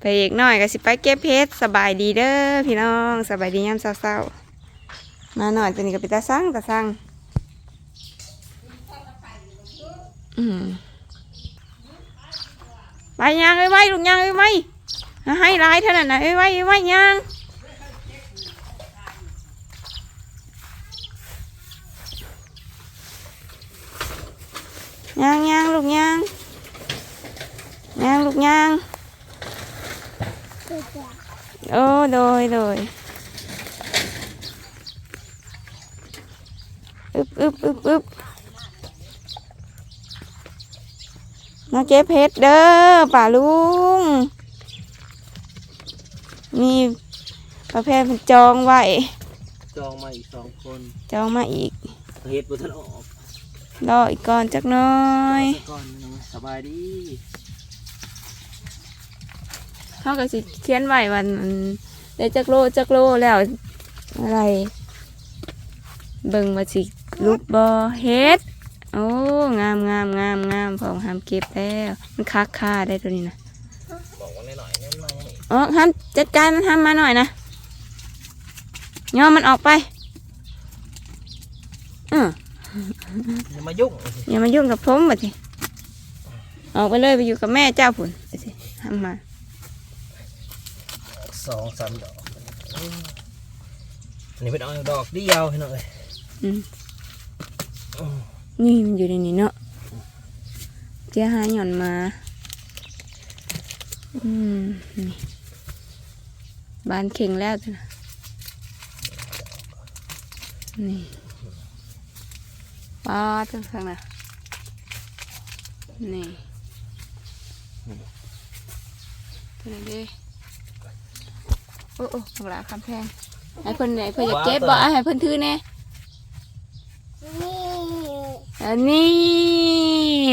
ไปอีกหน่อยก็สิไปเก็บเพชรสบายดีเด้อพี่น้องสบายดียามเช้าๆมาหน่อยตัวนี้ก็ไปตาสั่งตาสั่งอืมไปยางเอ้ยไว้ลูกยางเอ้ยไว้ให้หลายเท่านั้นนะเอ้ยไว้เอ้ยไว้ยางยางยางลูกยางยางลูกยาง โอ้โดยโดยอึบอึบอึบอึบมาเก็บเพชรเด้อป่าลุง มีประเภทเป็นจองไว้จองมาอีกสองคน จองมาอีกเฮ็ดบุทันออกรออีกก่อนจักหน้อย ก่อนนะสบายดี เขาก็สิเขียนไว้วันมันได้จักโลจักโลแล้วอะไร เบิ่งมาสิลูกบอเฮ็ดโอ้งามงามงามงามพองห้ามเก็บแล้วมันคักค่าได้ตัวนี้นะบอกว่าหน่อยๆนิดหน่อยอ๋อห้ามจัดการมันห้ามมาหน่อยนะย่อมันออกไปเอออย่ามายุ่งอย่ามายุ่งกับผมบัดทีออกไปเลยไปอยู่กับแม่เจ้าผุนไปสิห้ามมา สองสามดอก อันนี้เป็นเอาดอกเดียวให้หน่อยอืมอืมนี่มันอยู่ในนี้เนาะเจ้าหาหย่อนมา อืม นี่บานเข่งแล้วจ้ะนะนี่ป้าจังสังนะนี่ตัวไหนดีโอ้โอ้ข้างหลังคำแพงให้เพิ่นไหนเพิ่นอยากเก็บบ่อะให้เพิ่นถือแน่อันนี้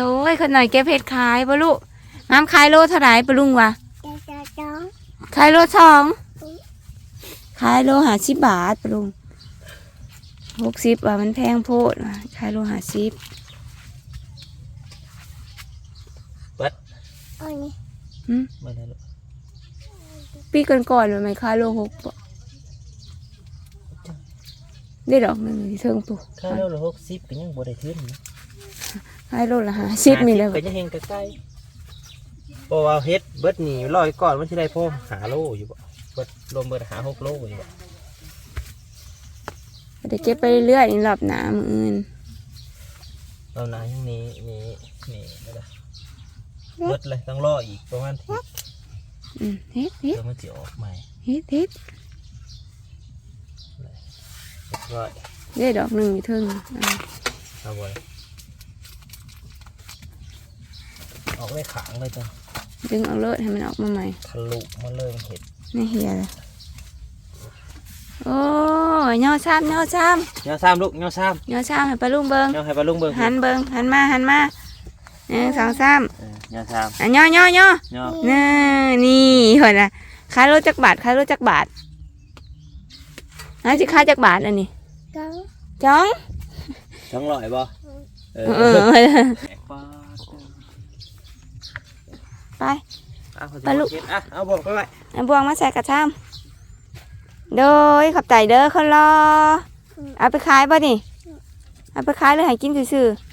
โอ้ยคนหน่อยเก็บเห็ดขายปะลูกน้ำขายโลเท่าไหร่ปะลุงวะขายโลสองขายโลหาสิบบาทปะลุงหกสิบว่ะมันแพงโพดว่ะขายโลหาสิบเปิดหึมาได้ลูก ปีก่อนก่อนๆมันไม่ขายโลหกปะได้ดอกหนึ่งที่เทิงปุ๊ค่าเร็วละหกสิบก็ยังบ่ได้ขึ้นนะขายโลละห้าสิบมีเลยก็ยังเฮงใกล้ๆเพราะว่าเฮ็ดเบิดหนีร้อยก่อนมันสิได้พ่อหาโลอยู่บ่เบิดรวมเบิดหาหกโลอยู่บ่เดี๋ยวเก็บไปเรื่อยๆนี่รอบหนามืออื่นเรานายังนี้นี่นี่นั่นแหละเบิดเลยต้องรออีกประมาณที อืมเฮ็ดเฮ็ดเดี๋ยวมันจะออกใหม่เฮ็ดเฮ็ดเรียบร้อยได้ดอกหนึ่งอยู่เทิงอ่าเอาไว้ออกเลยขางเลยจ้ะดึงเอาเลิศให้มันออกมาใหม่ทะลุมาเลยเห็ดไม่เหียเลยโอ้ยย่อซ้ำย่อซ้เงาซ้ำลูกเงาซ้ำย่อซ้ำให้ปลาลุงเบิงำเงาให้ปลาลุงเบิ่งหันเบิงหันมาหันมาหนึ่งสองสาม เออ เงาซ้อะย่อย่อย่อำเงานี่นี่เห็นนะขายรถจักรบาทขายรถจักรบาทน่าจะขายจักรบาทอันนี้จ้องทั้งร้อยบ่เออเออแอกปลาไปอะปลาลูกเห็ดอะเอาบอกไปไว้เอาบวงมาใส่กระชามโดยขับใจเด้อคนรอเอาไปขายป่ะนี่เอาไปขายหรือให้กินซื่อๆ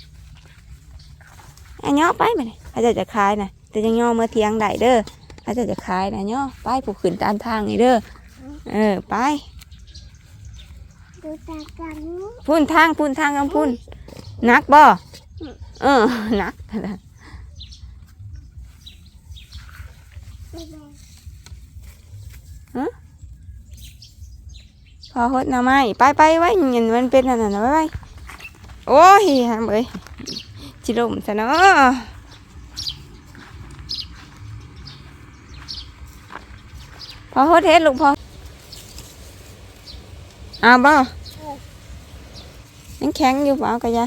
อันย่อไปไปเลยอาจจะจะขายนะแต่ยังย่อเมื่อเที่ยงได้เด้ออาจจะจะขายนะย่อไปผูกขืนตามทางนี่เด้อเออไปพุ่นทางพุ่นทางกำพุ่นนักบ่เออนักนะพอหดหน่อไม้ไปไปไว้เงินมันเป็นอันนั้นนะไว้ไว้โอ้ยฮะเบย จิลมซะเนาะพอหดเฮ็ดลูกพอเอาบ่ยังแข็งอยู่บ่เอากะยา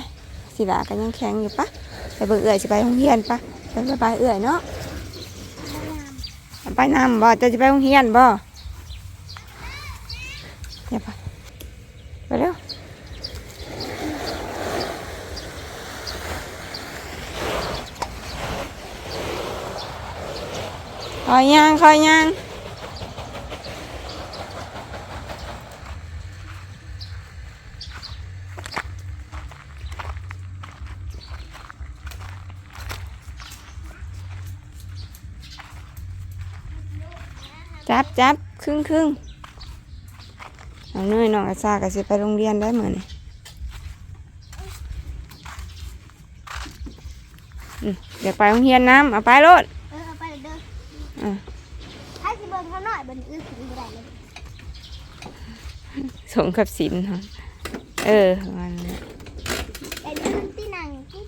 สิลาก็ยังแข็งอยู่ปะไปเบิ่งเอื่อยสิไปโรงเรียนปะไปไปไปเอื่อยเนาะไปน้ำบ่จะจะไปโรงเรียนบ่เดี๋ยวไปไปเร็ว ค อยย่างคอยย่างจับจับครึ่งครึ่งน้องเนยน้องอาซาก็สิไปโรงเรียนได้เหมือนี่เดี๋ยวไปโรงเรียนน้ำเอาไปรถ เออเอาไปเด้อ อะ ให้สิเบิ่งเขาหน่อยเบิ่งอื้อถึงบ่ได้เลย สมกับสินค่ะเออมันน่ะไอ้นี่มันที่นั่งกิน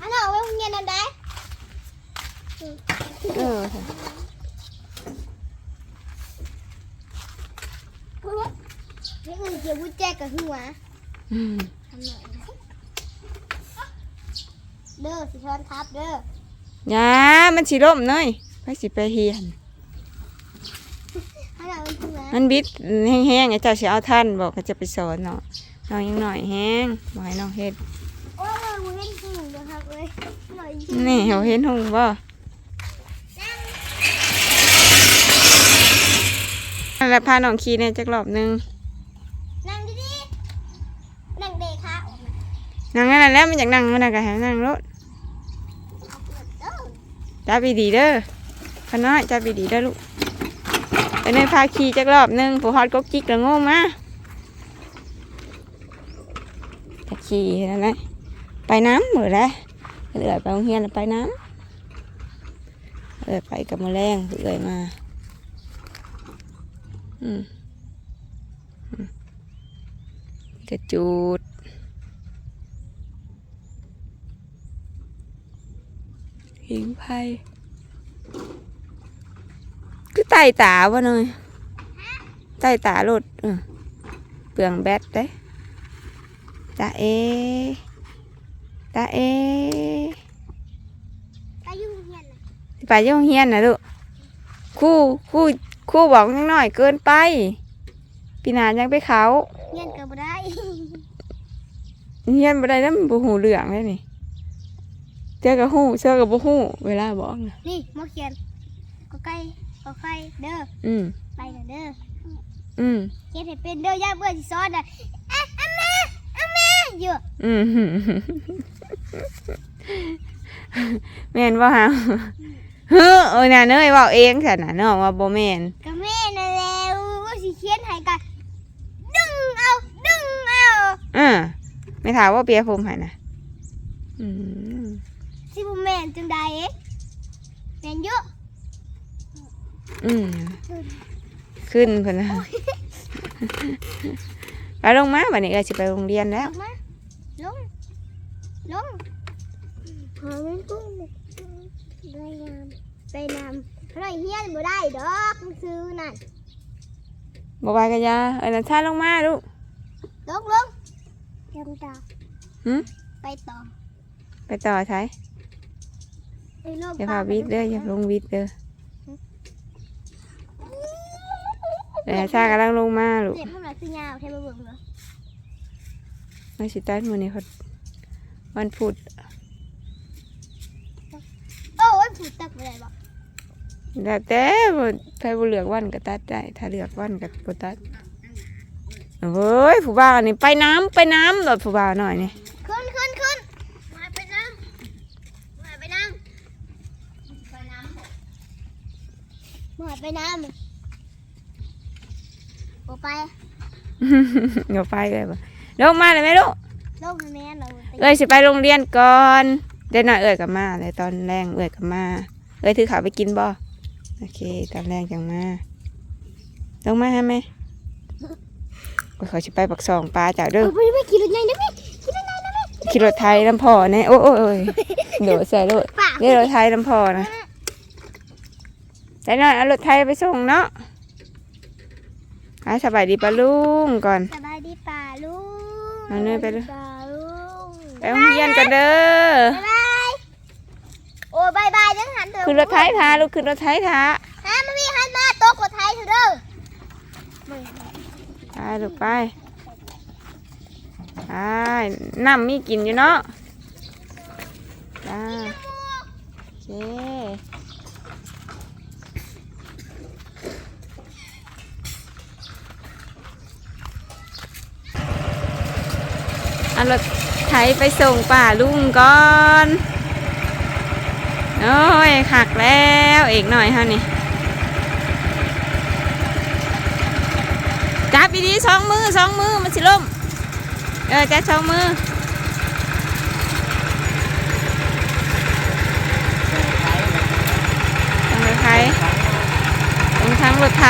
อันนั้นเอาไว้โรงเรียนนั่นได้เออค่ะนี่คือเกี่ยวกุญแจกับหัวอืมทำหน่อยนะเด้อสิทอนครับเด้อ ยามันสิล่มเนยไปสิไปเฮียน ให้เราเป็นหัว มันบิดแห้งๆไอ้เจ้าสิเอาท่านบอกก็จะไปสอนเนาะน้องยังหน่อยแห้งบอกให้น้องเฮ็ดโอ้ยมึงเล่นหูเด้อครับเอ้ยหน่อยสินี่เขาเห็นหงบ่แล้วพาน้องขี่เนี่ยจักรอบหนึงนั่งดีๆนั่งเดค่ะออกมานั่งนั่นนะแหล้วมันอยากนั่งมันน่ะก็ให้นั่งรถเอาเปิดเด้อจับดีๆเด้อขน้อยจับดีๆเด้อลูก ไปในพาขี่จักรอบหนึงผู้ฮอดก็จิกแล้วโง่มาจะขี่นั่นะไปน้ำหมดแล้วเหลือไปโรงเรียนแล้วไปน้ำเออไปกับมแมลงเอื่อยมาอืมอืมกระจูดหิงไพ่ คือไต่ตาวะเนยไต่ตาหลุดเออเปลืองแบตเด้ตาเอตาเอไปอยุ่งเฮียนน่ะไปโรงเรียนนะลูกครู่ครู่ครู่บอกยังน้อยเกินไปปีหนายังไปเขาเฮียนก็บ่ได้เรียนบ่ได้แล้วมันบ่หูเรื่องเลยนี่เจอกับหูเจอกับบ่หูเวลาบอกนะนี่หมอเขียนก็ใกล้ ก็ใกล้เด้ออืมไปน่ะเด้ออืมเขียนให้เป็นเด้อย่าเบื่อสิสอนน่ะเอ๊ะอาแม่อาแม่เยอะอืมแม่นบ่ฮะเฮ้อเออน่ะเนยเว้าเองซั่นน่ะน้องว่าบ่แม่นก็แม่นั่นแหละว่าสิเขียนให้กันดึงเอาดึงเอาอ่าไม่ถามว่าเปียผมให้นะอืมสิบ่แม่นจังใดเอ๊ะแม่นเย อะอืมขึ้นเพิ่นนะไปลงมาบัดนี้ก็สิไปโรงเรียนแล้วลงมาลงลงพอมันกุ้งไปนำไปนำไรเฮียนบ่ได้ดอกมันซื้อนั่นบไปกันยาเออนันชาลงมาลูกลงลงยังต่อหืมไปต่อไปต่อใช้ไปลงอย่าพาวิทย์เด้ออย่าลงวิทย์เด้อ เดี๋ยวชากำลังลงมาลูกเจ็บมันหน่อยคือยาวแทบบ่เบิ่งเลยมาสิตัดมือนี่พอวันพุธโอ้ยผูดตักบ่ได้บ่แล้วแต่บ่ถ้าบ่เลือกวันก็ตัดได้ ถ้าเลือกวันก็บ่ตัดเฮ้ยผู้บ่าวนี่ไปน้ำไปน้ำรถผู้บ่าวหน่อยนี่ขึ้นขึ้นขึ้นมาไปน้ำมาไปน้ำไปน้ำมาไปน้ำ โอไปเดี๋ยวไปเลยบ่ลงมาเลยไหมลูกลงให้แม่เราไปเอ้ยสิไปโรงเรียนก่อนเดี๋ยวหน่อยเอ้ยกลับมาเลยตอนแรงเอ้ยกลับมาเอ้ยถือขาวไปกินบ่โอเคตอนแรงจังมาลงมาฮะแม่ก็เขาสิไปปักซองปลาเจ้าเด้อเออไปไปขี่รถใหญ่นะแม่ขี่รถใหญ่นะแม่ขี่รถไทยลำพอเนี่ยโอ้ยโอ้ยโอ้ยเดี๋ยวใส่รถป่าเรียกรถไทยลำพอนะแต่หน่อยเอารถไทยไปส่งเนาะ อะสบายดีปะลุงก่อน สบายดีป่าลุงเอาเนยไปเลย ป่าลุงไปโรงเรียนกันเด้อ บ๊ายบาย โอ้บายบายจังหันเถอะขึ้นรถไทยทาลูกขึ้นรถไทยทาฮะมันมีหันมาโต๊ะกดไทยเถอะเด้อมึงไปลูกไปไปน้ำมีกินอยู่เนาะจ้าโอเค เอารถไถไปส่งป่าลุงก่อนโอ้ยขักแล้วเอกหน่อยฮะนี่จับดีๆสองมือสองมือมันสิล่มเออจับสองมือทางรถไถตรงทางรถไถ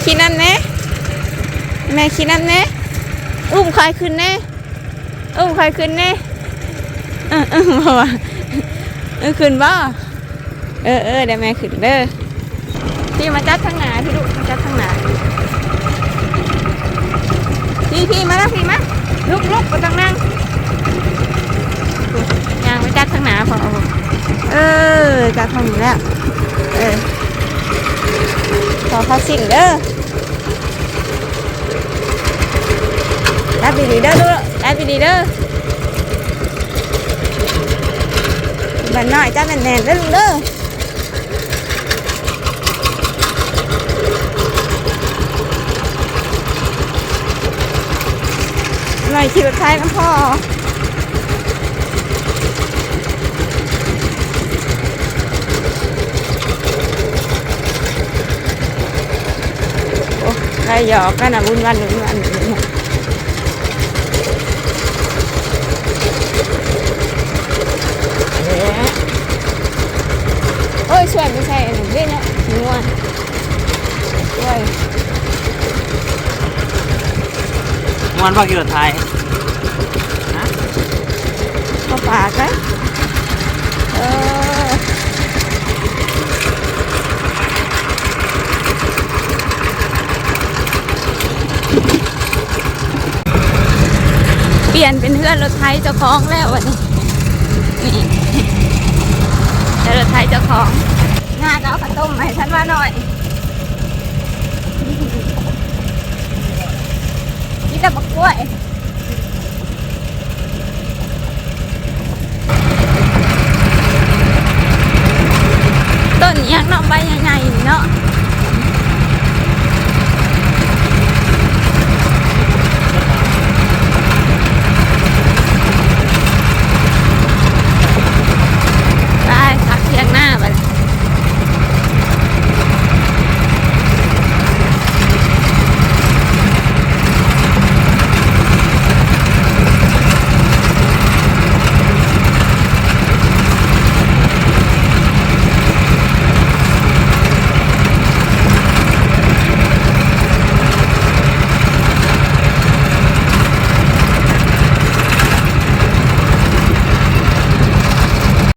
แม่คิดนั่นแน่แม่คิดนั่นแน่อุ้มใครขึ้นแน่อุ้มใครขึ้นแน่เออเออบ่ว่าเออขึ้นบ่เออเออเดี๋ยวแม่ขึ้นเด้อพี่มาจัดข้างหนาพี่ลูกมาจัดข้างหนาพี่พี่มาแล้วพี่มาลุกลุกก็ต้องนั่งยางไปจัดข้างหนาพอเออจัดข้างนี้แล้วเออ ขอพาสิ่งเด้อรับดีๆเด้อลูกรับดีๆเด้อบันน้อยจ้าแน่นๆเด้อลุงเด้อหน่อยขี่รถไฟน้ำพ่อโอ้ใคร หยอกกันนะวุ่นวันวุ่นวันโอ้ยสวยไม่ใช่อันนี้ด้วยเนี่ยงวช่วยมันพักอยู่ไทย เข้าปากนะเออ เพื่อนรถไทยจะคล้องแล้ววันนี้นี่แต่รถไทยจะคล้องงานเอาข้าวต้มให้ฉันว่าหน่อยนี่แต่บักกล้วย